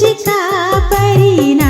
शिका परिणा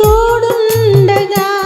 തോടുണ്ടക